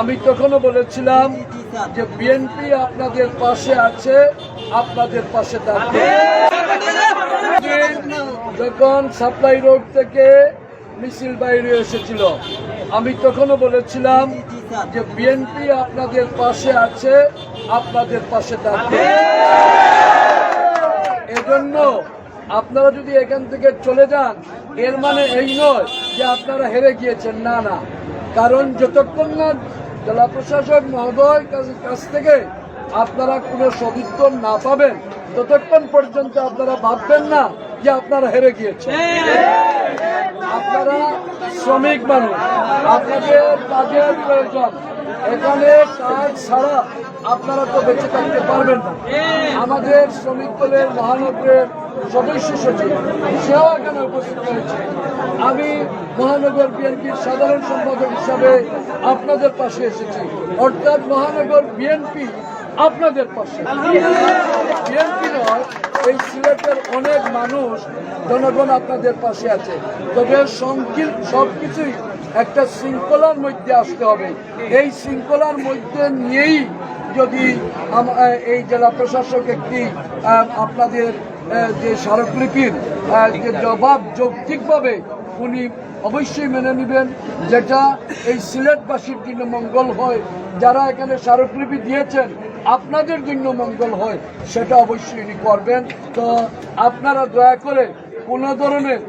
আমি তখনও বলেছিলাম যে বিএনপি আপনাদের পাশে আছে, আপনাদের পাশে থাকবে। যখন সাপ্লাই রোড থেকে মিছিল বাইরে এসেছিল, আমি তখনও বলেছিলাম যে বিএনপি আপনাদের পাশে আছে, আপনাদের পাশে থাকবে। এজন্য আপনারা যদি এখান থেকে চলে যান, এর মানে এই নয় যে আপনারা হেরে গিয়েছেন, না না। কারণ যতক্ষণ না জেলা প্রশাসক মহোদয় কাছ- থেকে আপনারা কোনো সদিত্তর না পাবেন। ততক্ষণ পর্যন্ত আপনারা ভাববেন না যে আপনারা হেরে গিয়েছেন। আপনারা শ্রমিক মানুষ। আপনাদের কাজের প্রয়োজন। এখানে কাজ ছাড়া আপনারা তো বেঁচে থাকতে পারবেন না। আমাদের শ্রমিক দলের মহানগরের সদস্য সচিব, সেও এখানে উপস্থিত হয়েছে আমি মহানগর বিএনপির সাধারণ সম্পাদক হিসাবে আপনাদের পাশে এসেছি। অর্থাৎ মহানগর বিএনপি আপনাদের পাশে। বিএনপি নয়, এই সিলেটের অনেক মানুষ, জনগণ আপনাদের পাশে আছে। তবে সংকীর্ণ সবকিছুই একটা শৃঙ্খলার মধ্যে আসতে হবে। এই শৃঙ্খলার মধ্যে নিয়েই যদি এই জেলা প্রশাসক একটি আপনাদের যে স্মারকলিপির যে জবাব যৌক্তিকভাবে উনি অবশ্যই মেনে নেবেন, যেটা এই সিলেটবাসীর জন্য মঙ্গল হয়। যারা এখানে স্মারকলিপি দিয়েছেন, আপনাদের জন্য মঙ্গল হয়, সেটা অবশ্যই উনি করবেন। তো আপনারা দয়া করে কোনো ধরনের